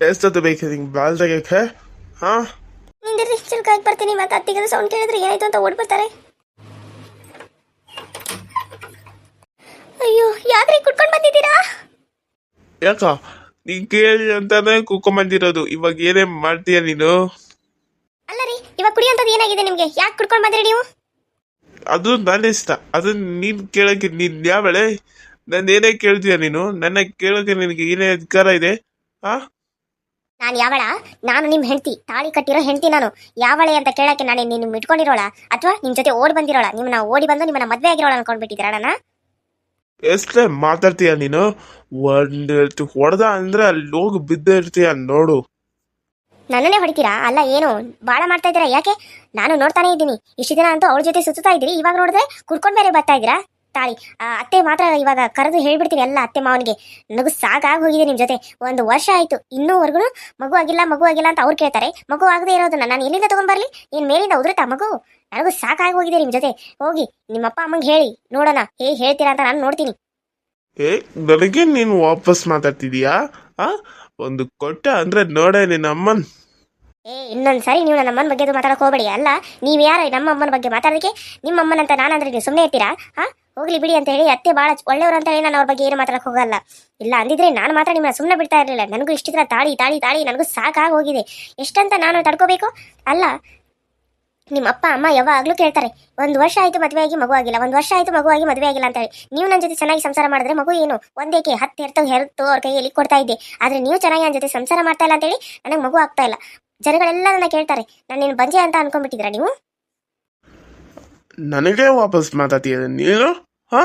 ಎಷ್ಟೊತ್ತು ಬೇಕು ನಿಂಗೆ? ಬಾಲ್ದಾಗ ಹಾಂ? ಹಾಂ ನಿಂದಿರ್ರಿ ಚುಲ್ಕಾಗಿ ಬರ್ತೀನಿ? ಮತ್ತೆ ಅತ್ತಿಗೆ ಸೌಂಡ್ ಕೇಳಿದ್ರೆ ಏನಾಯ್ತು ಅಂತ ಓಡ್ಬಿಡ್ತಾರೆ. ಅಯ್ಯೋ ಯಾಕ್ರಿ ಕುಟ್ಕೊಂಡು ಬಂದಿದ್ದೀರಾ? ಯಾಕ? ನೀ ಕೇಳಿ ಅಂತಾನೆ ಕುಕ್ಕೊಂಬಂದಿರೋದು ಇವಾಗ ಏನೇ ಮಾಡ್ತೀಯ ನೀನು? ಅಲ್ಲ ರೀ ಇವಾಗ ಕುಡಿಯೋಂಥದ್ದು ಏನಾಗಿದೆ ನಿಮಗೆ? ಯಾಕೆ ಕುಡ್ಕೊಂಡು ಬಂದ್ರಿ ನೀವು? ಅದು ನನ್ನ ಇಷ್ಟ. ಅದು ನೀನು ಕೇಳೋಕ್ಕೆ ನೀನು ಯಾವಳೆ ನಾನು ಏನೇ ಕೇಳ್ತೀಯ ನೀನು? ನನ್ನ ಕೇಳೋಕೆ ನಿನಗೆ ಏನೇ ಅಧಿಕಾರ ಇದೆ? ಹಾಂ? ನಾನು ಯಾವಳ? ನಾನು ನಿಮ್ಮ ಹೆಂಡತಿ. ತಾಳಿ ಕಟ್ಟಿರೋ ಹೆಂಡತಿ ನಾನು. ಯಾವಳೆ ಅಂತ ಕೇಳಕ್ಕೆ ನಾನು ನಿನ್ನ ಇಟ್ಕೊಂಡಿರೋಳ? ಅಥವಾ ನಿಮ್ಮ ಜೊತೆ ಓಡಿ ಬಂದಿರೋಳ? ನಿಮ್ಮನ್ನ ಓಡಿ ಬಂದು ನಿಮ್ಮನ್ನ ಮದುವೆ ಆಗಿರೋಳ ಅನ್ಕೊಂಡ್ಬಿಟ್ಟಿದ್ದೀರಾ ನನ್ನ ಎಷ್ಟೇ ಮಾತಾಡ್ತೀಯ ನೀನು? ಒಂದು ಹೊಡೆದ ಅಂದ್ರೆ ಅಲ್ಲಿ ಹೋಗಿ ಬಿದ್ದಿರ್ತೀಯ ನೋಡು. ನನ್ನನ್ನೇ ಹೊಡಿತೀರಾ? ಅಲ್ಲ ಏನು? ಬಾಳ ಮಾಡ್ತಾ ಇದ್ದೀರಾ ಯಾಕೆ? ನಾನು ನೋಡ್ತಾನೆ ಇದ್ದೀನಿ. ಇಷ್ಟು ದಿನ ಅಂತೂ ಅವಳ ಜೊತೆ ಸುತ್ತಾ ಇದ್ದೀರಿ. ಇವಾಗ ನೋಡಿದ್ರೆ ಕುಡ್ಕೊಂಡು ಬೇರೆ ಬರ್ತಾ ಇದ್ದೀರಾ? ತಾಳಿ. ಅತ್ತೆ ಮಾತ್ರ ಇವಾಗ ಕರೆದು ಹೇಳ್ಬಿಡ್ತೀನಿ ಎಲ್ಲ ಅತ್ತೆ ಮಾವನಿಗೆ. ನನಗೂ ಸಾಕಾಗಿ ಹೋಗಿದೆ ನಿಮ್ಮ ಜೊತೆ. ಒಂದು ವರ್ಷ ಆಯಿತು ಇನ್ನೂವರೆಗೂ ಮಗು ಆಗಿಲ್ಲ ಮಗು ಆಗಿಲ್ಲ ಅಂತ ಅವ್ರು ಕೇಳ್ತಾರೆ. ಮಗು ಆಗದೆ ಇರೋದನ್ನ ನಾನು ಎಲ್ಲಿಂದ ತೊಗೊಂಡ್ಬರಲಿ ಏನು ಮೇಲಿಂದ ಉದುರುತ್ತಾ ಮಗು? ನನಗೂ ಸಾಕಾಗಿ ಹೋಗಿದೆ ನಿಮ್ಮ ಜೊತೆ. ಹೋಗಿ ನಿಮ್ಮ ಅಪ್ಪ ಅಮ್ಮಂಗೆ ಹೇಳಿ. ನೋಡೋಣ ಹೇಗೆ ಹೇಳ್ತೀರಾ ಅಂತ ನಾನು ನೋಡ್ತೀನಿ. ಏ ನನಗೆ ನೀನು ವಾಪಸ್ ಮಾತಾಡ್ತಿದೀಯಾ? ಆ ಒಂದು ಕೊಟ್ಟ ಅಂದ್ರೆ ನೋಡೆ ನಿನ್ನ ಅಮ್ಮನ್. ಏ ಇನ್ನೊಂದು ಸರಿ ನೀವು ನನ್ನ ಅಮ್ಮನ ಬಗ್ಗೆ ಹೋಗಬೇಡಿ ಹೋಗ್ಬೇಡಿ. ಅಲ್ಲ ನೀವು ಯಾರು ನಮ್ಮ ಅಮ್ಮನ ಬಗ್ಗೆ ಮಾತಾಡೋದಕ್ಕೆ? ನಿಮ್ಮ ಅಮ್ಮನಂತ ನಾನಂದ್ರೆ ನೀವು ಸುಮ್ಮನೆ ಇರ್ತೀರಾ? ಹಾ ಹೋಗ್ಲಿ ಬಿಡಿ ಅಂತ ಹೇಳಿ ಅತ್ತೆ ಭಾಳ ಒಳ್ಳೆಯವರು ಅಂತ ಹೇಳಿ ನಾನು ಅವ್ರ ಬಗ್ಗೆ ಏನು ಮಾತಾಡಕ್ ಹೋಗಲ್ಲ. ಇಲ್ಲ, ಅಂದಿದ್ರೆ ನಾನು ಮಾತ್ರ ನಿಮ್ಮನ್ನ ಸುಮ್ಮನೆ ಬಿಡ್ತಾ ಇರಲಿಲ್ಲ. ನನಗೂ ಇಷ್ಟ ದಿನ ತಾಳಿ ತಾಳಿ ತಾಳಿ ನನಗೂ ಸಾಕಾಗಿ ಹೋಗಿದೆ. ಎಷ್ಟಂತ ನಾನು ತಡ್ಕೋಬೇಕು? ಅಲ್ಲ, ನಿಮ್ಮ ಅಪ್ಪ, ಅಮ್ಮ ಯಾವಾಗಲೂ ಕೇಳ್ತಾರೆ, ಒಂದು ವರ್ಷ ಆಯ್ತು ಮದುವೆಯಾಗಿ ಮಗು ಆಗಿಲ್ಲ, ಒಂದು ವರ್ಷ ಆಯಿತು ಮಗು ಆಗಿ ಮದುವೆ ಆಗಿಲ್ಲ ಅಂತ ಹೇಳಿ. ನೀವು ನನ್ನ ಜೊತೆ ಚೆನ್ನಾಗಿ ಸಂಸಾರ ಮಾಡಿದ್ರೆ ಮಗು ಏನು? ಒಂದೇಕೆ ಹತ್ತು ಹೆರ್ತು ಹೆರ್ತು ಅವ್ರ ಕೈಯಲ್ಲಿ ಕೊಡ್ತಾ ಇದ್ದೆ. ಆದ್ರೆ ನೀವು ಚೆನ್ನಾಗಿ ನನ್ನ ಜೊತೆ ಸಂಸಾರ ಮಾಡ್ತಾ ಇಲ್ಲ ಅಂತ ಹೇಳಿ ನನಗೆ ಮಗು ಆಗ್ತಾ ಇಲ್ಲ. ಜನಗಳೆಲ್ಲ ನನ್ನ ಕೇಳ್ತಾರೆ ನಾನು ನೀನು ಬಂಜೆ ಅಂತ ಅನ್ಕೊಂಡ್ಬಿಟ್ಟಿದ್ರ ನೀವು? ನನಗೆ ವಾಪಸ್ ಮಾತಾಡ್ತೀಯ ನೀನು? ಹಾ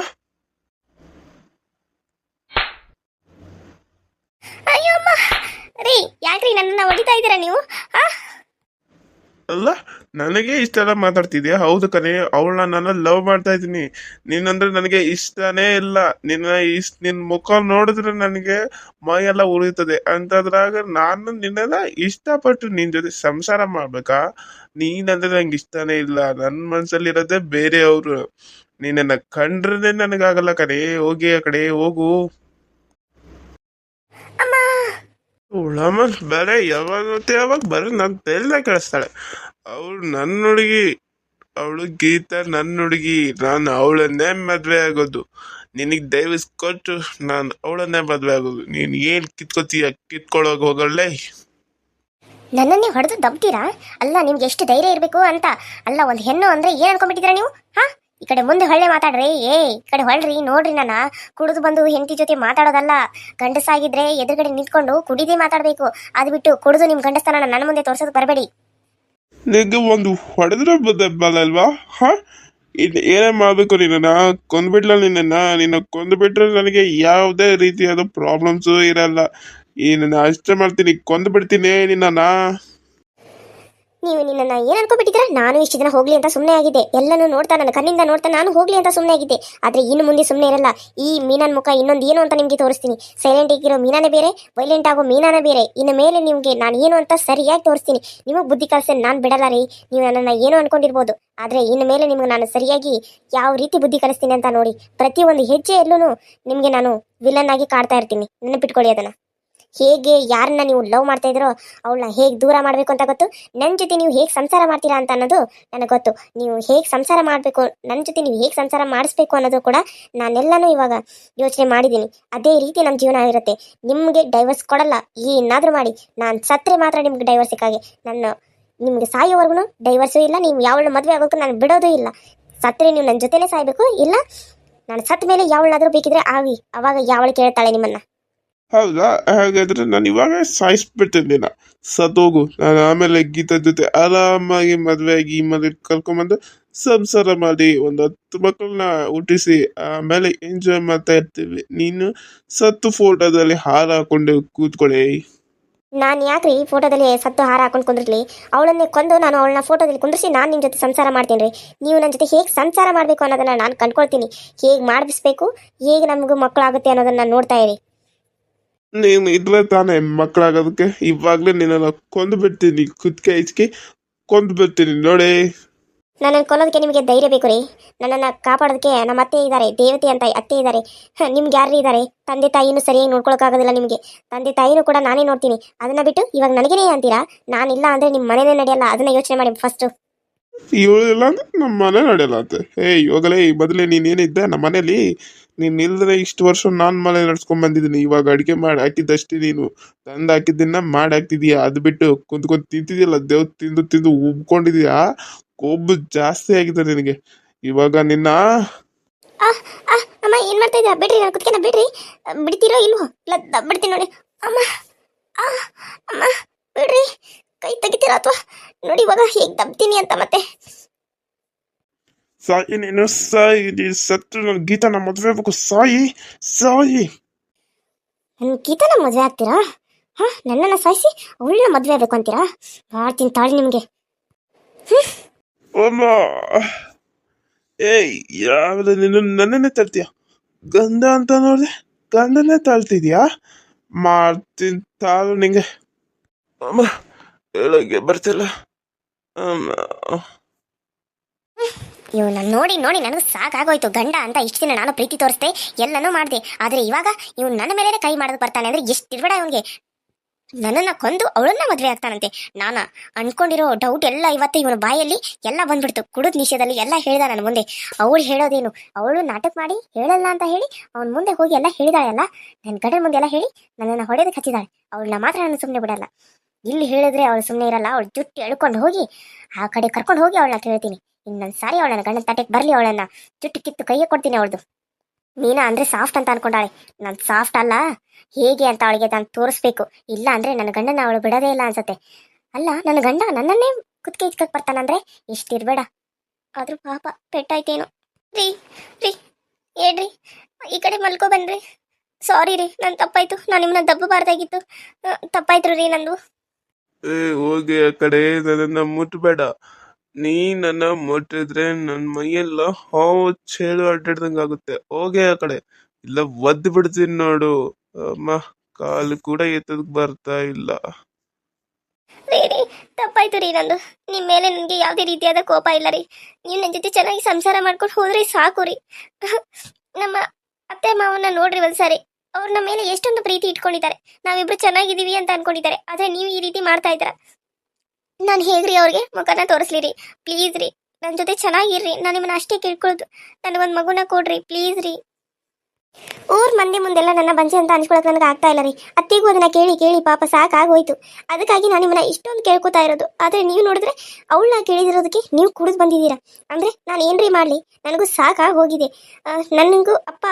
ಅಯ್ಯೋ ಅಮ್ಮ ರೀ ಯಾಕ್ರಿ ನನ್ನನ್ನ ಹೊಡಿತಾ ಇದ್ದೀರಾ ನೀವು? ಆ ಅಲ್ಲ ನನಗೆ ಇಷ್ಟೆಲ್ಲ ಮಾತಾಡ್ತಿದ್ಯಾ? ಹೌದು ಕಣೆ ಅವಳನ್ನ ನಾನು ಲವ್ ಮಾಡ್ತಾ ಇದ್ದೀನಿ. ನೀನಂದ್ರೆ ನನಗೆ ಇಷ್ಟನೇ ಇಲ್ಲ. ನಿನ್ನ ಇಷ್ಟ ನಿನ್ನ ಮುಖ ನೋಡಿದ್ರೆ ನನಗೆ ಮೈಯೆಲ್ಲ ಉರಿಯುತ್ತದೆ. ಅಂತದ್ರಾಗ ನಾನು ನಿನ್ನೆಲ್ಲ ಇಷ್ಟಪಟ್ಟು ನಿನ್ ಜೊತೆ ಸಂಸಾರ ಮಾಡ್ಬೇಕಾ? ನೀನಂದ್ರೆ ನಂಗೆ ಇಷ್ಟನೇ ಇಲ್ಲ. ನನ್ನ ಮನಸ್ಸಲ್ಲಿರೋದೇ ಬೇರೆಯವರು. ನೀನನ್ನ ಕಂಡ್ರೆ ನನಗಾಗಲ್ಲ ಕಡೆ ಹೋಗಿ ಆ ಕಡೆ ಹೋಗು. ಉಳಮ್ಮ ಬೇರೆ ಯಾವಾಗ ಯಾವಾಗ ಬರೋ ನನ್ನ ತೆಲ್ಲ ಕಳಿಸ್ತಾಳೆ. ಅವಳು ನನ್ನ ಹುಡುಗಿ ಅವಳು ಗೀತಾ ನನ್ನ ಹುಡುಗಿ ನಾನು ಅವಳನ್ನೇ ಮದ್ವೆ ಆಗೋದು. ನಿನಗೆ ದಯವಿಸ್ಕೊಟ್ಟು ನಾನು ಅವಳನ್ನೇ ಮದ್ವೆ ಆಗೋದು. ನೀನು ಏನು ಕಿತ್ಕೋತೀಯ? ಕಿತ್ಕೊಳ್ಳೋಕೆ ಹೋಗಲ್ಲೇ. ನನ್ನನ್ನೇ ಹೊಡೆದು ದಬ್ತೀರಾ? ಅಲ್ಲ ನಿಮ್ಗೆ ಎಷ್ಟು ಧೈರ್ಯ ಇರಬೇಕು ಅಂತ. ಅಲ್ಲ ಒಂದು ಹೆಣ್ಣು ಅಂದ್ರೆ ಏನ್ ಅನ್ಕೊಂಡ್ಬಿಟ್ಟಿದ್ದೀರಾ ನೀವು? ಹಾ? ಈ ಕಡೆ ಮುಂದೆ ಹೊಳ್ಳೆ ಮಾತಾಡ್ರಿ. ಏ ಈ ಕಡೆ ಹೊಳ್ರಿ ನೋಡ್ರಿ ನನ್ನ ಕುಡಿದು ಬಂದು ಹೆಂಡತಿ ಜೊತೆ ಮಾತಾಡೋದಲ್ಲ. ಗಂಡಸಾಗಿದ್ರೆ ಎದುರುಗಡೆ ನಿಂತ್ಕೊಂಡು ಕುಡಿದೇ ಮಾತಾಡಬೇಕು. ಅದು ಬಿಟ್ಟು ಕುಡಿದು ನಿಮ್ ಗಂಡಸ್ತನ ನನ್ನ ಮುಂದೆ ತೋರ್ಸೋದು ಬರಬೇಡಿ. ನಿಂಗೆ ಒಂದು ಹೊಡೆದ್ರೆ ಬದಲ್ವಾ? ಹಾ? ಇದು ಏನೇ ಮಾಡಬೇಕು ನಿನ್ನ ಕೊಂದ್ಬಿಡ್ಲ ನಿನ್ನ ನಿನ್ನ ಕೊಂದ್ಬಿಟ್ರೆ ನನಗೆ ಯಾವುದೇ ರೀತಿಯಾದ ಪ್ರಾಬ್ಲಮ್ಸು ಇರಲ್ಲ. ಈ ನನ್ನ ಅಷ್ಟೇ ಮಾಡ್ತೀನಿ. ಕೊಂದ್ಬಿಡ್ತೀನಿ ನಿನ್ನ ನೀವು ನಿನ್ನನ್ನ ಏನ್ ಅನ್ಕೊಬಿಟ್ಟಿದ್ರೆ ನಾನು ಇಷ್ಟು ದಿನ ಹೋಗ್ಲಿ ಅಂತ ಸುಮ್ಮನೆ ಆಗಿದೆ ಎಲ್ಲನೂ ನೋಡ್ತಾ ನನ್ನ ಕಣ್ಣಿಂದ ನೋಡ್ತಾ ನಾನು ಹೋಗ್ಲಿ ಅಂತ ಸುಮ್ಮನೆ ಆಗಿದ್ದೆ. ಆದ್ರೆ ಇನ್ನು ಮುಂದೆ ಸುಮ್ಮನೆ ಇರಲ್ಲ. ಈ ಮೀನನ್ ಮುಖ ಇನ್ನೊಂದು ಏನು ಅಂತ ನಿಮಗೆ ತೋರಿಸ್ತೀನಿ. ಸೈಲೆಂಟ್ ಆಗಿರೋ ಮೀನಾನೇ ಬೇರೆ ವೈಲೆಂಟ್ ಆಗೋ ಮೀನಾನೇ ಬೇರೆ. ಇನ್ನು ಮೇಲೆ ನಿಮ್ಗೆ ನಾನು ಏನು ಅಂತ ಸರಿಯಾಗಿ ತೋರಿಸ್ತೀನಿ. ನಿಮಗೆ ಬುದ್ಧಿ ಕಲಿಸಿ, ನಾನು ಬಿಡಲ್ಲ ರೀ. ನೀವು ನನ್ನನ್ನ ಏನು ಅನ್ಕೊಂಡಿರ್ಬೋದು. ಆದ್ರೆ ಇನ್ನು ಮೇಲೆ ನಿಮ್ಗೆ ನಾನು ಸರಿಯಾಗಿ ಯಾವ ರೀತಿ ಬುದ್ಧಿ ಕಲಿಸ್ತೀನಿ ಅಂತ ನೋಡಿ, ಪ್ರತಿಯೊಂದು ಹೆಜ್ಜೆಯಲ್ಲೂ ನಿಮಗೆ ನಾನು ವಿಲನ್ ಆಗಿ ಕಾಡ್ತಾ ಇರ್ತೀನಿ. ನೆನಪಿಟ್ಕೊಳ್ಳಿ ಅದನ್ನ. ಹೇಗೆ ಯಾರನ್ನ ನೀವು ಲವ್ ಮಾಡ್ತಾ ಇದ್ರೋ ಅವಳನ್ನ ಹೇಗೆ ದೂರ ಮಾಡಬೇಕು ಅಂತ ಗೊತ್ತು? ನನ್ನ ಜೊತೆ ನೀವು ಹೇಗೆ ಸಂಸಾರ ಮಾಡ್ತೀರಾ ಅಂತ ಅನ್ನೋದು ನನಗೆ ಗೊತ್ತು. ನೀವು ಹೇಗೆ ಸಂಸಾರ ಮಾಡಬೇಕು ನನ್ನ ಜೊತೆ ನೀವು ಹೇಗೆ ಸಂಸಾರ ಮಾಡಿಸ್ಬೇಕು ಅನ್ನೋದು ಕೂಡ ನಾನೆಲ್ಲನೂ ಇವಾಗ ಯೋಚನೆ ಮಾಡಿದ್ದೀನಿ. ಅದೇ ರೀತಿ ನಮ್ಮ ಜೀವನ ಆಗಿರುತ್ತೆ ನಿಮಗೆ ಡೈವರ್ಸ್ ಕೊಡಲ್ಲ, ಏನಾದರೂ ಮಾಡಿ. ನಾನು ಸತ್ತರೆ ಮಾತ್ರ ನಿಮ್ಗೆ ಡೈವರ್ಸ್ ಸಿಕ್ಕಾಗೆ ನನ್ನ, ನಿಮಗೆ ಸಾಯೋವರೆಗೂ ಡೈವರ್ಸು ಇಲ್ಲ, ನೀವು ಯಾವಳ ಮದುವೆ ಆಗೋಕ್ಕೂ ನಾನು ಬಿಡೋದು ಇಲ್ಲ. ಸತ್ತರೆ ನೀವು ನನ್ನ ಜೊತೆನೇ ಸಾಯಬೇಕು, ಇಲ್ಲ ನಾನು ಸತ್ತ ಮೇಲೆ ಯಾವಳಾದರೂ ಬೇಕಿದ್ರೆ ಆಗಿ. ಅವಾಗ ಯಾವಳು ಕೇಳ್ತಾಳೆ ನಿಮ್ಮನ್ನ? ಹೌದಾ? ಹಾಗಾದ್ರೆ ನಾನು ಇವಾಗ ಸಾಯಿಸ್ಬಿಟ್ಟಿದ್ದೀನ. ಸತ್ತೋಗು. ನಾನು ಆಮೇಲೆ ಗೀತಾ ಜೊತೆ ಆರಾಮಾಗಿ ಮದುವೆ ಆಗಿ ಮದುವೆ ಕರ್ಕೊಂಬಂದು ಸಂಸಾರ ಮಾಡಿ ಒಂದು ಹತ್ತು ಮಕ್ಕಳನ್ನ ಹುಟ್ಟಿಸಿ, ಆಮೇಲೆ ಎಂಜಾಯ್ ಮಾಡ್ತಾ ಇರ್ತೀವಿ. ನೀನು ಸತ್ತು ಫೋಟೋದಲ್ಲಿ ಹಾರ ಹಾಕೊಂಡು ಕೂತ್ಕೊಳ್ಳಿ. ನಾನು ಯಾಕ್ರಿ ಫೋಟೋದಲ್ಲಿ ಸತ್ತು ಹಾರ ಹಾಕೊಂಡು ಕುಂದಿರ್ಲಿ? ಅವಳನ್ನೇ ಕೊಂದು ನಾನು ಅವಳನ್ನ ಫೋಟೋದಲ್ಲಿ ಕುಂದಿರಿಸಿ ನಾನು ನಿಮ್ಮ ಜೊತೆ ಸಂಸಾರ ಮಾಡ್ತೀನಿ ರೀ ನೀವು ನನ್ನ ಜೊತೆ ಹೇಗೆ ಸಂಸಾರ ಮಾಡಬೇಕು ಅನ್ನೋದನ್ನ ನಾನು ಕಂಡ್ಕೊಳ್ತೀನಿ. ಹೇಗೆ ಮಾಡಿಸ್ಬೇಕು ಹೇಗೆ ನಮಗೂ ಮಕ್ಕಳಾಗುತ್ತೆ ಅನ್ನೋದನ್ನ ನೋಡ್ತಾ ಇರಿ. ನೀನು ಇದ್ರೆ ತಾನೇ ಮಕ್ಕಳಾಗೋದಕ್ಕೆ. ಇವಾಗಲೇ ನಿನ್ನ ಕೊಂದು ಬಿಡ್ತೀನಿ ಕುತ್ಕೆ, ಇಚ್ಕಿ ಕೊಂದು ಬಿಡ್ತೀನಿ ನೋಡಿ. ನನ್ನನ್ನು ಕೊಲ್ಲೋದಕ್ಕೆ ನಿಮಗೆ ಧೈರ್ಯ ಬೇಕು ರೀ. ನನ್ನನ್ನು ಕಾಪಾಡೋದಕ್ಕೆ ನಮ್ಮ ಅತ್ತೆ ಇದ್ದಾರೆ, ದೇವತೆ ಅಂತ ಅತ್ತೆ ಇದ್ದಾರೆ. ನಿಮ್ಗೆ ಯಾರು ಇದ್ದಾರೆ? ತಂದೆ ತಾಯಿನೂ ಸರಿಯಾಗಿ ನೋಡ್ಕೊಳಕ್ಕಾಗೋದಿಲ್ಲ ನಿಮಗೆ. ತಂದೆ, ತಾಯಿನೂ ಕೂಡ ನಾನೇ ನೋಡ್ತೀನಿ. ಅದನ್ನ ಬಿಟ್ಟು ಇವಾಗ ನನಗೇನೆ ಅಂತೀರಾ? ನಾನಿಲ್ಲ ಅಂದ್ರೆ ನಿಮ್ಮ ಮನೆನೇ ನಡೆಯಲ್ಲ. ಅದನ್ನ ಯೋಚನೆ ಮಾಡಿ ಫಸ್ಟು ಇವಳು ಇಲ್ಲ ಅಂದ್ರೆ ನಮ್ಮ ಮನೆ ನಡೆಯಲ್ಲ ಅಂತೆ. ಏ ಇವಾಗಲೇ ಈ ಮೊದಲೇ ನೀನೇನಿದ್ದೆ ನಮ್ಮ ಮನೇಲಿ ನೀನು ಇಲ್ಲದ್ರೆ ಇಷ್ಟು ವರ್ಷ ನಾನು ಮನೆ ನಡ್ಸ್ಕೊಂಡ್ ಬಂದಿದ್ದೀನಿ. ಇವಾಗ ಅಡುಗೆ ಮಾಡಿ ಹಾಕಿದ್ದಷ್ಟೇ ನೀನು. ತಂದು ಹಾಕಿದ್ದನ್ನ ಮಾಡಿ ಹಾಕ್ತಿದೀಯ? ಅದು ಬಿಟ್ಟು ಕುಂತ್ಕೊಂಡು ಕುಂತ್ ತಿಂತಿದ್ಯಲ್ಲ ದೇವ್ ತಿಂದು ತಿಂದು ಉಬ್ಕೊಂಡಿದ್ಯಾ? ಕೊಬ್ಬು ಜಾಸ್ತಿ ಆಗಿದೆ ನಿನಗೆ. ಇವಾಗ ನಿನ್ನ ಅಮ್ಮ, ಏನು ಮಾಡ್ತಾ ಬಿಡ್ರಿ, ನಾನು ಕುತ್ಕೊಂಡ, ಬಿಡ್ರಿ. ಬಿಡ್ತೀರೋ ಇಲ್ವೋ? ನೋಡಿ. ಅಮ್ಮ, ಬಿಡ್ರಿ. ಕೈ ತೆಗಿತೀರಾ ಅಥವಾ ನೋಡಿ ಇವಾಗ ಹೇಗೆ ದಬ್ತೀನಿ ಅಂತ ಮತ್ತೆ? ಸಾಯಿ ನೀನು ಸಾಯಿ ಸತ್ತು ನನ್ನ ಗೀತನ ಮದುವೆ ಆಗ್ಬೇಕು ಸಾಯಿ ಸಾಯಿ. ನನ್ನ ಗೀತನ ಮದುವೆ ಆಗ್ತೀರಾ? ಹಾ ನನ್ನನ್ನು ಸಾಯಿಸಿ ಅವಳನ್ನ ಮದುವೆ ಆಗಬೇಕು ಅಂತೀರಾ? ಮಾಡ್ತೀನಿ ತಾಳಿ ನಿಮಗೆ. ಅಮ್ಮ. ಏಯ್ ಯಾವ್ದು ನೀನು ನನ್ನನ್ನೇ ತಳ್ತೀಯ ಗಂಧ ಅಂತ ನೋಡಿದೆ ಗಂಧನೇ ತಾಳ್ತಿದ್ಯಾ? ಮಾಡ್ತೀನಿ ತಾಳು ನಿಂಗೆ. ಅಮ್ಮ. ಹೇಳಕ್ಕೆ ಬರ್ತಿಲ್ಲ. ಇವನ್ನ ನೋಡಿ ನೋಡಿ, ನನಗೆ ಸಾಕಾಗೋಯ್ತು. ಗಂಡ ಅಂತ ಇಷ್ಟು ದಿನ ನಾನು ಪ್ರೀತಿ ತೋರಿಸ್ದೆ, ಎಲ್ಲನೂ ಮಾಡಿದೆ. ಆದರೆ ಇವಾಗ ಇವನು ನನ್ನ ಮೇಲೆ ಕೈ ಮಾಡೋದು ಬರ್ತಾನೆ ಅಂದ್ರೆ ಎಷ್ಟು ಇರ್ಬೇಡ ಇವನಿಗೆ. ನನ್ನನ್ನ ಕೊಂದು ಅವಳನ್ನ ಮದುವೆ ಆಗ್ತಾನಂತೆ. ನಾನು ಅನ್ಕೊಂಡಿರೋ ಡೌಟ್ ಎಲ್ಲ ಇವತ್ತು ಇವನ ಬಾಯಲ್ಲಿ ಎಲ್ಲ ಬಂದ್ಬಿಡ್ತು. ಕುಡಿದ ನಿಷೇಧದಲ್ಲಿ ಎಲ್ಲ ಹೇಳಿದ ನನ್ನ ಮುಂದೆ. ಅವಳು ಹೇಳೋದೇನು? ಅವಳು ನಾಟಕ ಮಾಡಿ ಹೇಳಲ್ಲ ಅಂತ ಹೇಳಿ ಅವನ ಮುಂದೆ ಹೋಗಿ ಎಲ್ಲ ಹೇಳಿದಾಳಲ್ಲ? ನನ್ನ ಗಂಡನ ಮುಂದೆ ಎಲ್ಲ ಹೇಳಿ ನನ್ನನ್ನು ಹೊಡೆದಕ್ಕೆ ಹಚ್ಚಿದಾಳೆ. ಅವಳನ್ನ ಮಾತ್ರ ನಾನು ಸುಮ್ಮನೆ ಬಿಡಲ್ಲ. ಇಲ್ಲಿ ಹೇಳಿದ್ರೆ ಅವಳು ಸುಮ್ಮನೆ ಇರಲ್ಲ, ಅವಳು ಜುಟ್ಟು ಎಳ್ಕೊಂಡು ಹೋಗಿ ಆ ಕಡೆ ಕರ್ಕೊಂಡು ಹೋಗಿ ಅವಳನ್ನ ಕೇಳ್ತೀನಿ. ಇನ್ನೊಂದು ಸಾರಿ ಅವಳನ್ನ, ಗಂಡನ ತಟ್ಟೆಗೆ ಬರಲಿ ಅವಳನ್ನ. ಜುಟ್ಟು ಕಿತ್ತು ಕೈಗೆ ಕೊಡ್ತೀನಿ ಅವಳದು. ಮೀನಾ ಅಂದ್ರೆ ಸಾಫ್ಟ್ ಅಂತ ಅನ್ಕೊಂಡಾಳೆ. ನಾನು ಸಾಫ್ಟ್ ಅಲ್ಲ. ಹೇಗೆ ಅಂತ ಅವಳಿಗೆ ನಾನು ತೋರಿಸ್ಬೇಕು. ಇಲ್ಲ ಅಂದ್ರೆ ನನ್ನ ಗಂಡನ ಅವಳು ಬಿಡದೇ ಇಲ್ಲ ಅನ್ಸತ್ತೆ. ಅಲ್ಲ ನನ್ನ ಗಂಡ ನನ್ನನ್ನೇ ಕುತ್ತಿಗೆ ಇಚ್ಕಕ್ ಬರ್ತಾನಂದ್ರೆ ಇಷ್ಟಿರ್ಬೇಡ. ಆದ್ರೂ ಪಾಪ ಪೆಟ್ಟಾಯ್ತೇನು. ರೀ ರೀ ಹೇಳ್ರಿ ಈ ಕಡೆ ಮಲ್ಕೊ ಬನ್ರಿ. ಸಾರಿ ರೀ ನನ್ನ ತಪ್ಪಾಯ್ತು. ನಾನು ನಿಮ್ಮನ್ನ ದಬ್ಬಬಾರ್ದಾಗಿತ್ತು. ತಪ್ಪಾಯ್ತು ರೀ ನಂದು. ಏ, ಹೋಗಿ ಆ ಕಡೆ ನನ್ನನ್ನ ಮುಟ್ಬೇಡ. ನೀ ನನ್ನ ಮುಟ್ಟಿದ್ರೆ ನನ್ನ ಮೈಯೆಲ್ಲ ಹಾವು ಚೇಳು ಅಡ್ಡಾಡ್ದಂಗೆ ಆಗುತ್ತೆ. ಹೋಗಿ ಆ ಕಡೆ. ಇಲ್ಲ, ಒದ್ದು ಬಿಡ್ತೀನಿ ನೋಡು. ಅಮ್ಮ, ಕಾಲು ಕೂಡ ಎತ್ತದಕ್ ಬರ್ತಾ ಇಲ್ಲ. ರೀ ತಪ್ಪಾಯ್ತು ರೀ ನಂದು. ನಿಮ್ಮ ಮೇಲೆ ನನಗೆ ಯಾವುದೇ ರೀತಿಯಾದ ಕೋಪ ಇಲ್ಲ ರೀ. ನೀವು ನನ್ನ ಜೊತೆ ಚೆನ್ನಾಗಿ ಸಂಸಾರ ಮಾಡ್ಕೊಂಡು ಹೋದ್ರೆ ಸಾಕು ರೀ. ನಮ್ಮ ಅತ್ತೆ ಮಾವನ್ನ ನೋಡ್ರಿ ಒಂದ್ಸಾರಿ. ಅವ್ರು ನಮ್ಮ ಮೇಲೆ ಎಷ್ಟೊಂದು ಪ್ರೀತಿ ಇಟ್ಕೊಂಡಿದ್ದಾರೆ. ನಾವಿಬ್ರು ಚೆನ್ನಾಗಿದ್ದೀವಿ ಅಂತ ಅನ್ಕೊಂಡಿದ್ದಾರೆ. ಆದರೆ ನೀವು ಈ ರೀತಿ ಮಾಡ್ತಾ ಇದ್ದೀರಾ? ನಾನು ಹೇಗ್ರಿ ಅವ್ರಿಗೆ? ಮುಖನ ತೋರಿಸ್ಲಿ ರೀ ಪ್ಲೀಸ್ ರೀ. ನನ್ನ ಜೊತೆ ಚೆನ್ನಾಗಿರ್ರಿ. ನಾನು ನಿಮ್ಮನ್ನ ಅಷ್ಟೇ ಕೇಳ್ಕೊಳ್ಳೋದು. ನನಗೊಂದು ಮಗುನ ಕೊಡ್ರಿ. ಪ್ಲೀಸ್ ರೀ. ಊರ್ ಮಂದಿ ಮುಂದೆಲ್ಲ ನನ್ನ ಬಂಜೆ ಅಂತ ಅನ್ಸ್ಕೊಳಕ್ ನನಗೆ ಆಗ್ತಾ ಇಲ್ಲ ರೀ. ಅತ್ತಿಗೂ ಅದನ್ನ ಕೇಳಿ ಕೇಳಿ ಪಾಪ ಸಾಕಾಗೋಯ್ತು. ಅದಕ್ಕಾಗಿ ನಾನು ನಿಮ್ಮನ್ನ ಇಷ್ಟೊಂದು ಕೇಳ್ಕೊತಾ ಇರೋದು. ಆದ್ರೆ ನೀವು ನೋಡಿದ್ರೆ ಅವಳನ್ನ ಕೇಳಿದಿರೋದಕ್ಕೆ ನೀವು ಕುಡಿದು ಬಂದಿದ್ದೀರಾ? ಅಂದ್ರೆ ನಾನು ಏನ್ರಿ ಮಾಡ್ಲಿ? ನನಗೂ ಸಾಕಾಗೋಗಿದೆ ನನಗೂ ಅಪ್ಪ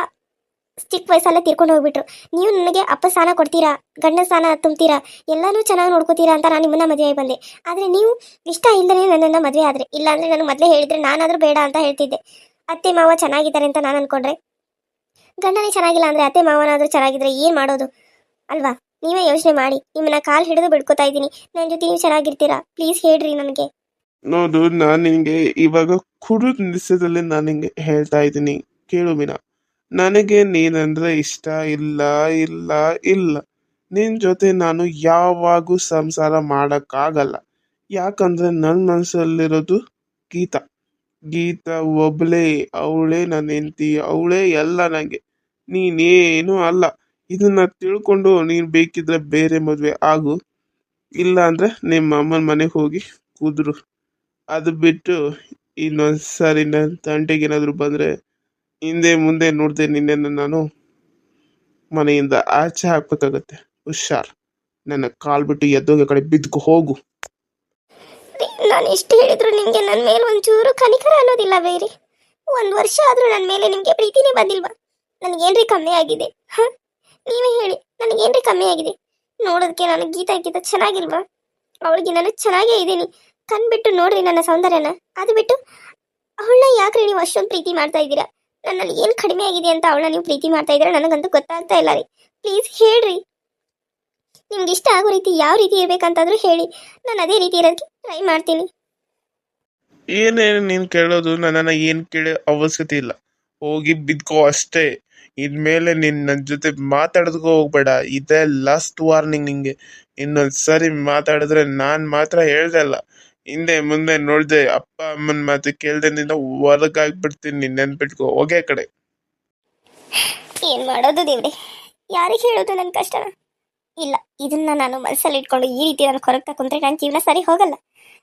ಚಿಕ್ಕ ವಯಸ್ಸಲ್ಲೇ ತೀರ್ಕೊಂಡು ಹೋಗ್ಬಿಟ್ರು. ನೀವು ನನಗೆ ಅಪ್ಪ ಸ್ಥಾನ ಕೊಡ್ತೀರಾ? ಗಂಡ ಸ್ಥಾನ ತುಂಬ್ತೀರಾ? ಎಲ್ಲಾನು ಚೆನ್ನಾಗಿ ನೋಡ್ಕೋತೀರಾ ಅಂತ ನಾನು ನಿಮ್ಮನ್ನ ಮದುವೆ ಬಂದೆ. ಆದರೆ ನೀವು ಇಷ್ಟ ಇಲ್ಲದೇ ನನ್ನನ್ನು ಮದುವೆ ಆದರೆ, ಇಲ್ಲ ಅಂದ್ರೆ ನಾನು ಮೊದಲೇ ಹೇಳಿದ್ರೆ ನಾನಾದರೂ ಬೇಡ ಅಂತ ಹೇಳ್ತಿದ್ದೆ. ಅತ್ತೆ, ಮಾವ ಚೆನ್ನಾಗಿದ್ದಾರೆ ಅಂತ ನಾನು ಅಂದ್ಕೊಂಡ್ರೆ ಗಂಡನೇ ಚೆನ್ನಾಗಿಲ್ಲ ಅಂದ್ರೆ ಅತ್ತೆ, ಮಾವನಾದರೂ ಚೆನ್ನಾಗಿದ್ರೆ ಏನು ಮಾಡೋದು? ಅಲ್ವಾ? ನೀವೇ ಯೋಚನೆ ಮಾಡಿ. ನಿಮ್ಮನ್ನ ಕಾಲ್ ಹಿಡಿದು ಬಿಡ್ಕೋತಾ ಇದ್ದೀನಿ. ನನ್ನ ಜೊತೆ ನೀವು ಚೆನ್ನಾಗಿರ್ತೀರಾ? ಪ್ಲೀಸ್ ಹೇಳ್ರಿ ನನಗೆ. ನೋಡು, ನಾನು ನಿನಗೆ ಇವಾಗ ಕುಡಿದ ನಿಶ್ಚಯದಲ್ಲಿ ನಾನು ನಿಂಗೆ ಹೇಳ್ತಾ ಇದ್ದೀನಿ. ಕೇಳು ಮೀನಾ. ನನಗೆ ನೀನಂದ್ರೆ ಇಷ್ಟ ಇಲ್ಲ ಇಲ್ಲ ಇಲ್ಲ. ನಿನ್ ಜೊತೆ ನಾನು ಯಾವಾಗೂ ಸಂಸಾರ ಮಾಡೋಕ್ಕಾಗಲ್ಲ. ಯಾಕಂದ್ರೆ ನನ್ನ ಮನಸ್ಸಲ್ಲಿರೋದು ಗೀತಾ. ಗೀತಾ ಒಬ್ಳೆ, ಅವಳೇ ನನ್ನ ಹೆಂಡತಿ, ಅವಳೇ ಎಲ್ಲ ನನಗೆ ನೀನೇನು ಅಲ್ಲ. ಇದನ್ನ ತಿಳ್ಕೊಂಡು ನೀನು ಬೇಕಿದ್ರೆ ಬೇರೆ ಮದುವೆ ಆಗು. ಇಲ್ಲ ಅಂದ್ರೆ ನಿಮ್ಮ ಅಮ್ಮನ ಮನೆಗೆ ಹೋಗಿ ಕೂದ್ರು. ಅದು ಬಿಟ್ಟು ಇನ್ನೊಂದು ಸಾರಿ ನನ್ನ ತಂಟೆಗೇನಾದರೂ ಬಂದರೆ ಹಿಂದೆ ಮುಂದೆ ನೋಡ್ದೆ ನಿನ್ನೆನ ನಾನು ಮನೆಯಿಂದ ಆಚೆ ಹಾಕ್ಬೇಕಾಗತ್ತೆ. ಹುಷಾರ್. ನನ್ನ ಕಾಲ್ ಬಿಟ್ಟು ಎದ್ದೋಗಿ ಕಡೆ ಬಿದ್ದು ಹೋಗು. ನಾನು ಎಷ್ಟು ಹೇಳಿದ್ರು ನಿಮಗೆ ನನ್ನ ಮೇಲೆ ಒಂಚೂರು ಕನಿಕರ ಅನ್ನೋದಿಲ್ಲ ಬೇರೆ. ಒಂದು ವರ್ಷ ಆದರೂ ನನ್ನ ಮೇಲೆ ನಿಮಗೆ ಪ್ರೀತಿನೇ ಬಂದಿಲ್ವಾ? ನನಗೇನ್ರಿ ಕಮ್ಮಿ ಆಗಿದೆ? ಹ? ನೀವೇ ಹೇಳಿ, ನನಗೇನ್ರಿ ಕಮ್ಮಿ ಆಗಿದೆ? ನೋಡೋದಕ್ಕೆ ನಾನು ಗೀತಾ ಗೀತ ಚೆನ್ನಾಗಿಲ್ವಾ? ಅವಳಿಗೆ ನಾನು ಚೆನ್ನಾಗೇ ಇದ್ದೀನಿ. ಕಣ್ಬಿಟ್ಟು ನೋಡ್ರಿ ನನ್ನ ಸೌಂದರ್ಯನ. ಅದು ಬಿಟ್ಟು ಅವಳನ್ನ ಯಾಕ್ರಿ ನೀವು ಅಷ್ಟೊಂದು ಪ್ರೀತಿ ಮಾಡ್ತಾ ಇದ್ದೀರಾ? ನನ್ನಲ್ಲಿ ಏನು ಕಡಿಮೆ ಆಗಿದೆ ಅಂತ ಅವಳನ್ನ ನೀವು ಪ್ರೀತಿ ಮಾಡ್ತಾ ಇದ್ರೆ ನನಗಂತೂ ಗೊತ್ತಾಗ್ತಾ ಇಲ್ಲ ರೀ. ಪ್ಲೀಸ್ ಹೇಳ್ರಿ. ನಿಮ್ಗೆ ಇಷ್ಟ ಆಗೋ ರೀತಿ ಯಾವ ರೀತಿ ಇರ್ಬೇಕಂತಾದ್ರೂ ಹೇಳಿ. ನಾನು ಅದೇ ರೀತಿ ಇರೋದಕ್ಕೆ ಟ್ರೈ ಮಾಡ್ತೀನಿ. ಏನೇನು ನೀನು ಕೇಳೋದು, ನನ್ನನ್ನು ಏನು ಕೇಳೋ ಅವಶ್ಯಕತೆ ಇಲ್ಲ. ಹೋಗಿ ಬಿದ್ಕೋ ಅಷ್ಟೇ. ಇನ್ಮೇಲೆ ನೀನು ನನ್ನ ಜೊತೆ ಮಾತಾಡೋದಕ್ಕೂ ಹೋಗ್ಬೇಡ. ಇದೇ ಲಾಸ್ಟ್ ವಾರ್ನಿಂಗ್ ನಿಂಗೆ. ಇನ್ನೊಂದು ಸರಿ ಮಾತಾಡಿದ್ರೆ ನಾನು ಮಾತ್ರ ಹೇಳ್ದಲ್ಲ ಹಿಂದೆ ಮುಂದೆ ನೋಡ್ದೆ ಅಪ್ಪ ಅಮ್ಮನ ಮಾತು ಕೇಳ್ದೆ ನಿನ್ನ ಹೊರಗಾಗ್ಬಿಡ್ತೀನಿ, ನೆನ್ಪಿಟ್ಕೋ, ಹೋಗೇ ಕಡೆ. ಏನ್ ಮಾಡೋದು ದೇವ್ರೆ? ಯಾರಿಗೆ ಹೇಳೋದು ನನ್ನ ಕಷ್ಟ? ಇಲ್ಲ, ಇದನ್ನ ನಾನು ಮನಸ್ಸಲ್ಲಿ ಇಟ್ಕೊಂಡು ಈ ರೀತಿ ನಾನು ಹೊರಗೆ ಕುಂತ್ರೆ ನನ್ನ ಜೀವನ ಸರಿ ಹೋಗಲ್ಲ.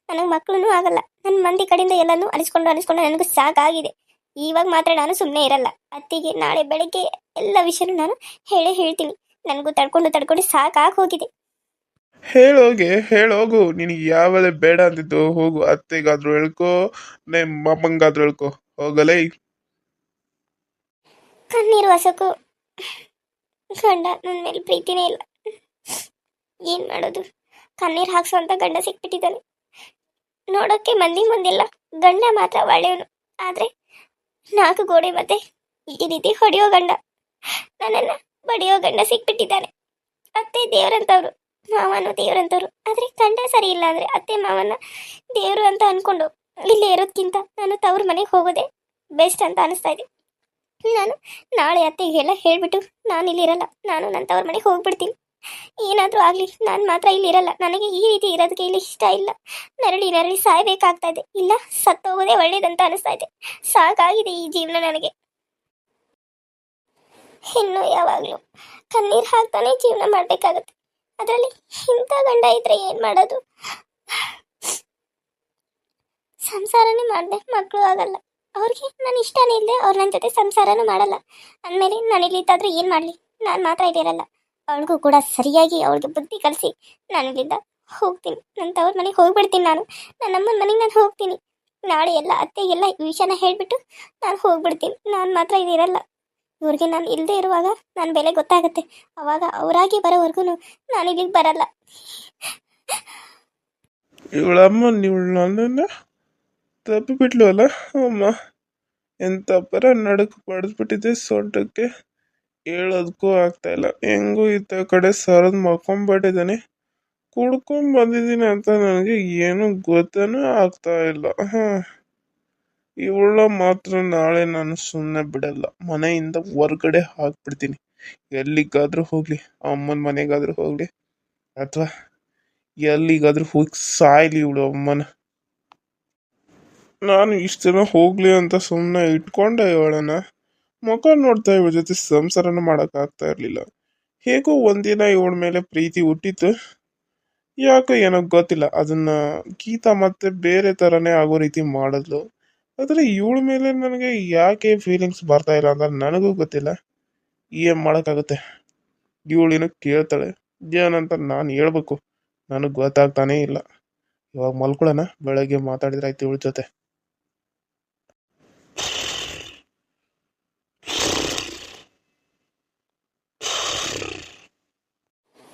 ನನಗೆ ಮಕ್ಕಳು ಆಗಲ್ಲ. ನನ್ನ ಮಂದಿ ಕಡೆಯಿಂದ ಎಲ್ಲನೂ ಅನಿಸ್ಕೊಂಡು ಅನಿಸ್ಕೊಂಡು ನನಗೂ ಸಾಕಾಗಿದೆ ಇವಾಗ ಮಾತ್ರ ನಾನು ಸುಮ್ಮನೆ ಇರಲ್ಲ. ಅತ್ತಿಗೆ, ನಾಳೆ ಬೆಳಿಗ್ಗೆ ಎಲ್ಲ ವಿಷಯನೂ ನಾನು ಹೇಳೇ ಹೇಳ್ತೀನಿ. ನನಗೂ ತಡ್ಕೊಂಡು ತಡ್ಕೊಂಡು ಸಾಕಾಗಿ ಹೋಗಿದೆ. ಹೇಳೋಗೆ ಹೇಳೋಗು, ನಿನಗೆ ಯಾವಲೇ ಬೇಡ ಅಂತಿದ್ದು ಹೋಗು, ಅತ್ತೆಗಾದ್ರೂ ಹೇಳ್ಕೊ ನಿಮ್ಮ ಅಮ್ಮಂಗಾದ್ರೂ ಹೇಳ್ಕೊ, ಹೋಗಲೇ. ಕಣ್ಣೀರು ಹೊಸಕು ಗಂಡ ನನ್ನ ಮೇಲೆ ಪ್ರೀತಿನೇ ಇಲ್ಲ. ಏನ್ ಮಾಡೋದು? ಕಣ್ಣೀರು ಹಾಕ್ಸುವಂತ ಗಂಡ ಸಿಕ್ಬಿಟ್ಟಿದ್ದಾನೆ. ನೋಡೋಕೆ ಮಂದಿ ಮುಂದಿಲ್ಲ, ಗಂಡ ಮಾತ್ರ ಒಳ್ಳೆಯವನು. ಆದ್ರೆ ನಾಲ್ಕು ಗೋಡೆ ಮತ್ತೆ ಈ ರೀತಿ ಹೊಡೆಯೋ ಗಂಡ. ನನ್ನನ್ನ ಬಡಿಯೋ ಗಂಡ ಸಿಕ್ಬಿಟ್ಟಿದ್ದಾನೆ. ಅತ್ತೆ ದೇವರಂತವ್ರು. ಮಾವನು ದೇವ್ರಂತವ್ರು ಆದ್ರೆ ಗಂಡ ಸರಿ ಇಲ್ಲ ಅಂದ್ರೆ ಅತ್ತೆ ಮಾವನ ದೇವರು ಅಂತ ಅನ್ಕೊಂಡು ಇಲ್ಲೇ ಇರೋದ್ಕಿಂತ ನಾನು ತವ್ರ ಮನೆಗೆ ಹೋಗೋದೆ ಬೆಸ್ಟ್ ಅಂತ ಅನಿಸ್ತಾ ಇದೆ. ನಾನು ನಾಳೆ ಅತ್ತೆಗೆಲ್ಲ ಹೇಳ್ಬಿಟ್ಟು ನಾನು ಇಲ್ಲಿರಲ್ಲ ನಾನು ನನ್ನ ತವ್ರ ಮನೆಗೆ ಹೋಗ್ಬಿಡ್ತೀನಿ. ಏನಾದರೂ ಆಗಲಿ, ನಾನು ಮಾತ್ರ ಇಲ್ಲಿರಲ್ಲ ನನಗೆ ಈ ರೀತಿ ಇರೋದಕ್ಕೆ ಇಲ್ಲಿ ಇಷ್ಟ ಇಲ್ಲ. ನರಳಿ ನರಳಿ ಸಾಯ್ಬೇಕಾಗ್ತಾ ಇದೆ. ಇಲ್ಲ, ಸತ್ತೋಗೋದೇ ಒಳ್ಳೇದಂತ ಅನಿಸ್ತಾ ಇದೆ. ಸಾಕಾಗಿದೆ ಈ ಜೀವನ ನನಗೆ. ಇನ್ನು ಯಾವಾಗಲೂ ಕಣ್ಣೀರು ಹಾಕ್ತಾನೆ ಜೀವನ ಮಾಡಬೇಕಾಗತ್ತೆ. ಅದರಲ್ಲಿ ಇಂಥ ಗಂಡ ಇದ್ರೆ ಏನು ಮಾಡೋದು? ಸಂಸಾರನೇ ಮಾಡಿದೆ ಮಕ್ಕಳು ಆಗಲ್ಲ. ಅವ್ರಿಗೆ ನಾನು ಇಷ್ಟನೇ ಇಲ್ಲದೆ ಅವ್ರು ನನ್ನ ಜೊತೆ ಸಂಸಾರನೂ ಮಾಡಲ್ಲ. ಅಂದಮೇಲೆ ನಾನು ಇಲ್ಲಿದ್ದಾದ್ರೆ ಏನು ಮಾಡಲಿ? ನಾನು ಮಾತ್ರ ಇದಿರಲ್ಲ ಅವಳಿಗೂ ಕೂಡ ಸರಿಯಾಗಿ ಅವಳಿಗೆ ಬುದ್ಧಿ ಕಲಿಸಿ ನಾನು ಇಲ್ಲಿಂದ ಹೋಗ್ತೀನಿ. ನನ್ನ ತವ್ರ ಮನೆಗೆ ಹೋಗ್ಬಿಡ್ತೀನಿ ನಾನು. ನನ್ನ ಅಮ್ಮನ ಮನೆಗೆ ನಾನು ಹೋಗ್ತೀನಿ. ನಾಳೆ ಎಲ್ಲ, ಅತ್ತೆ ಎಲ್ಲ ಈ ವಿಷಯನ ಹೇಳಿಬಿಟ್ಟು ನಾನು ಹೋಗ್ಬಿಡ್ತೀನಿ. ನಾನು ಮಾತ್ರ ಇಲ್ಲಿರಲ್ಲ ಇವ್ರಿಗೆ ನಾನು ಇಲ್ಲದೆ ಇರುವಾಗ ನನ್ನ ಬೆಲೆ ಗೊತ್ತಾಗುತ್ತೆ. ಅವಾಗ ಅವರಾಗಿ ಬರೋವರೆಗೂ ನಾನು ಇಲ್ಲಿಗೆ ಬರಲ್ಲ. ಇವಳಮ್ಮ, ನೀವು ನನ್ನನ್ನು ತಪ್ಪಿ ಬಿಟ್ಲು ಅಲ್ಲ ಅಮ್ಮ, ಎಂತ ಪರ ನಡಕ್ ಬಡಿದ್ಬಿಟ್ಟಿದೆ ಸೊಂಟಕ್ಕೆ. ಹೇಳೋದಕ್ಕೂ ಆಗ್ತಾ ಇಲ್ಲ. ಹೆಂಗೂ ಇತ್ತ ಕಡೆ ಸರದ್ ಮಕ್ಕೊಂಬಿಟ್ಟಿದ್ದಾನೆ ಕುಡ್ಕೊಂಡ್ ಬಂದಿದ್ದೀನಿ ಅಂತ ನನಗೆ ಏನು ಗೊತ್ತನೂ ಆಗ್ತಾ ಇಲ್ಲ. ಹಾ ಇವಳ ಮಾತ್ರ ನಾಳೆ ನಾನು ಸುಮ್ಮನೆ ಬಿಡಲ್ಲ. ಮನೆಯಿಂದ ಹೊರ್ಗಡೆ ಹಾಕ್ಬಿಡ್ತೀನಿ. ಎಲ್ಲಿಗಾದ್ರೂ ಹೋಗ್ಲಿ. ಅಮ್ಮನ ಮನೆಗಾದ್ರೂ ಹೋಗ್ಲಿ. ಅಥವಾ ಎಲ್ಲಿಗಾದ್ರೂ ಹೋಗಿ ಸಾಯ್ಲಿ ಇವಳು ಅಮ್ಮನ. ನಾನು ಇಷ್ಟು ಜನ ಹೋಗ್ಲಿ ಅಂತ ಸುಮ್ಮನೆ ಇಟ್ಕೊಂಡೆ ಇವಳನ್ನ. ಮುಖ ನೋಡ್ತಾ ಇವಳ ಜೊತೆ ಸಂಸಾರನ ಮಾಡೋಕ್ಕಾಗ್ತಾ ಇರಲಿಲ್ಲ. ಹೇಗೋ ಒಂದಿನ ಇವಳ ಮೇಲೆ ಪ್ರೀತಿ ಹುಟ್ಟಿತ್ತು. ಯಾಕೋ ಏನೋ ಗೊತ್ತಿಲ್ಲ. ಅದನ್ನ ಗೀತಾ ಮತ್ತೆ ಬೇರೆ ಥರನೇ ಆಗೋ ರೀತಿ ಮಾಡಿದ್ಲು. ಆದರೆ ಇವಳ ಮೇಲೆ ನನಗೆ ಯಾಕೆ ಫೀಲಿಂಗ್ಸ್ ಬರ್ತಾ ಇಲ್ಲ ಅಂತ ನನಗೂ ಗೊತ್ತಿಲ್ಲ. ಏನು ಮಾಡೋಕ್ಕಾಗುತ್ತೆ? ಇವಳೇನೋ ಕೇಳ್ತಾಳೆ. ಏನಂತ ನಾನು ಹೇಳ್ಬೇಕು. ನನಗೆ ಗೊತ್ತಾಗ್ತಾನೇ ಇಲ್ಲ. ಇವಾಗ ಮಲ್ಕೊಳ್ಳೋಣ. ಬೆಳಗ್ಗೆ ಮಾತಾಡಿದ್ರೆ ಆಯ್ತು ಇವಳ ಜೊತೆ.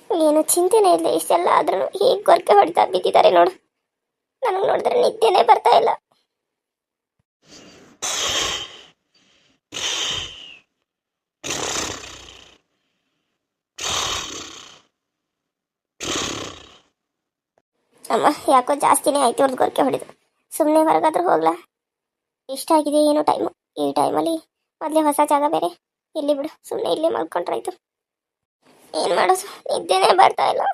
ಏನು ಚಿಂತೆನೇ ಇಲ್ಲ. ಇಷ್ಟೆಲ್ಲ ಆದ್ರೂ ಹೀಗೆ ಗೊರಕೆ ಹೊಡಿತಾ ಬಿದ್ದಿದ್ದಾರೆ ನೋಡು. ನನಗೆ ನೋಡಿದ್ರೆ ನಿದ್ದೆನೇ ಬರ್ತಾ ಇಲ್ಲ. ಅಮ್ಮ, ಯಾಕೋ ಜಾಸ್ತಿನೇ ಆಯ್ತು ಒಂದು ಗೊರಕೆ ಹೊಡೆದು. ಸುಮ್ಮನೆ ಹೊರಗಾದ್ರೂ ಹೋಗ್ಲಾ? ಇಷ್ಟ ಆಗಿದೆ, ಏನೋ ಟೈಮು ಈ ಟೈಮಲ್ಲಿ ಮೊದಲೇ ಹೊಸ ಜಾಗ ಬೇರೆ. ಇಲ್ಲಿ ಬಿಡು ಸುಮ್ಮನೆ ಇಲ್ಲೇ ಮಲ್ಕೊಂಡ್ರಾಯ್ತು. ಏನು ಮಾಡೋದು? ನಿದ್ದೆನೇ ಬರ್ತಾ ಇಲ್ಲ.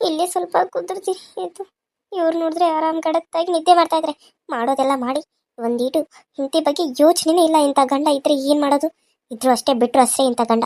ಇಲ್ಲೇ ಸ್ವಲ್ಪ ಕುದುರ್ತೀರಿ ಇತ್ತು ಇವ್ರು ನೋಡಿದ್ರೆ ಆರಾಮ್ ಕಡತ್ತಾಗಿ ನಿದ್ದೆ ಮಾಡ್ತಾ ಇದ್ರೆ. ಮಾಡೋದೆಲ್ಲ ಮಾಡಿ, ಒಂದೀಟು. ಇಂತಿ ಬಗ್ಗೆ ಯೋಚನೆನೇ ಇಲ್ಲ ಇಂಥ ಗಂಡ ಇದ್ರೆ ಏನು ಮಾಡೋದು? ಇದ್ರು ಅಷ್ಟೇ ಬಿಟ್ಟರು ಅಷ್ಟೇ ಇಂಥ ಗಂಡ.